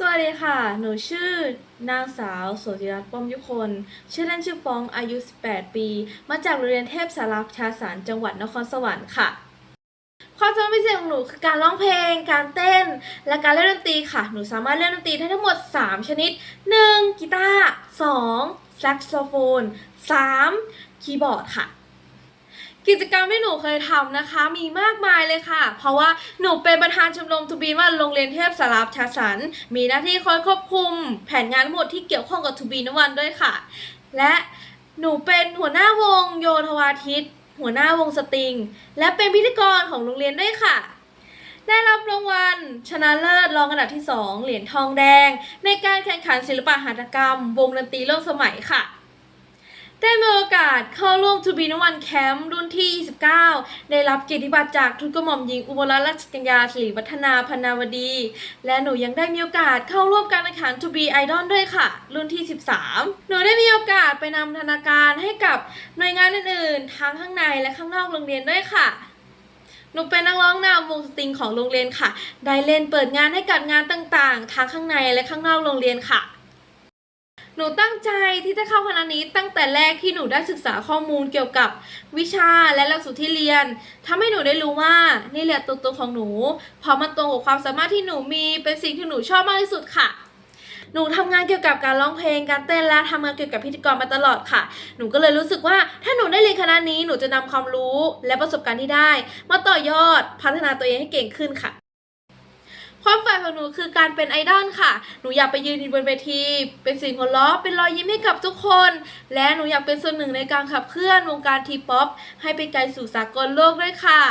สวัสดีค่ะ หนูชื่อนางสาวโสติรัตน์ป้อมยุคน ชื่อเล่นชื่อฟอง อายุ 18 ปี มาจากโรงเรียนเทพสารักชาสารจังหวัดนครสวรรค์ค่ะ ความสามารถพิเศษของหนูคือการร้องเพลง การเต้น และการเล่นดนตรีค่ะ หนูสามารถเล่นดนตรีได้ทั้งหมด 3 ชนิด 1. กีตาร์ 2. แซกโซโฟน 3. คีย์บอร์ดค่ะ กิจกรรมที่หนูเคยทำนะคะ มีมากมายเลยค่ะ เพราะว่าหนูเป็นประธานชมรมทูบีว่าโรงเรียนเทพสาราชาสัน มีหน้าที่คอยควบคุม แผนงานทั้งหมดที่เกี่ยวข้องกับทูบีนวันด้วยค่ะ และหนูเป็นหัวหน้าวงโยธวาทิตหัวหน้าวงสตริง และเป็นพิธีกรของโรงเรียนด้วยค่ะ ได้รับรางวัลชนะเลิศรองอันดับที่ 2 เหรียญทองแดง ในการแข่งขันศิลปะหัตถกรรม วงดนตรีร่วมสมัยค่ะ ได้มีโอกาสเข้าร่วมทูบีนวันแคมป์รุ่นที่ 29 ได้รับเกียรติบัตรจากทุนกระหม่อมหญิงอุบลรัตนกัญญาสิริวัฒนาพนาวดี และหนูยังได้มีโอกาสเข้าร่วมการแข่งขันทูบีไอดอลด้วยค่ะ รุ่นที่ 13 หนูได้มีโอกาสไปนำธนาการให้กับหน่วยงานอื่นๆ ทั้งข้างในและข้างนอกโรงเรียนด้วยค่ะหนูเป็นนักร้องนำวงสตริงของโรงเรียนค่ะ ได้เล่นเปิดงานให้กับงานต่างๆ ทั้งข้างในและข้างนอกโรงเรียนค่ะ หนูตั้งใจที่จะเข้าคณะนี้ตั้งแต่แรกที่หนูได้ศึกษาข้อมูลเกี่ยวกับวิชาและหลักสูตรที่เรียนทำให้หนูได้รู้ว่านี่แหละตัวตนของหนูเพราะมันตรงกับความสามารถที่หนูมีเป็นสิ่งที่หนูชอบมากที่สุดค่ะหนูทำงานเกี่ยวกับการร้องเพลงการเต้นและทำงานเกี่ยวกับพิธีกรมาตลอดค่ะ หนูก็เลยรู้สึกว่าถ้าหนูได้เรียนคณะนี้หนูจะนำความรู้และประสบการณ์ที่ได้ มาต่อยอดพัฒนาตัวเองให้เก่งขึ้นค่ะ ความฝันของหนูคือการเป็นไอดอลค่ะ หนูอยากไปยืนบนเวที เป็นสิ่งหัวเราะเป็นรอยยิ้มให้กับทุกคน และหนูอยากเป็นส่วนหนึ่งในการขับเคลื่อนวงการทีป๊อปให้ไปไกลสู่สากลโลกด้วยค่ะ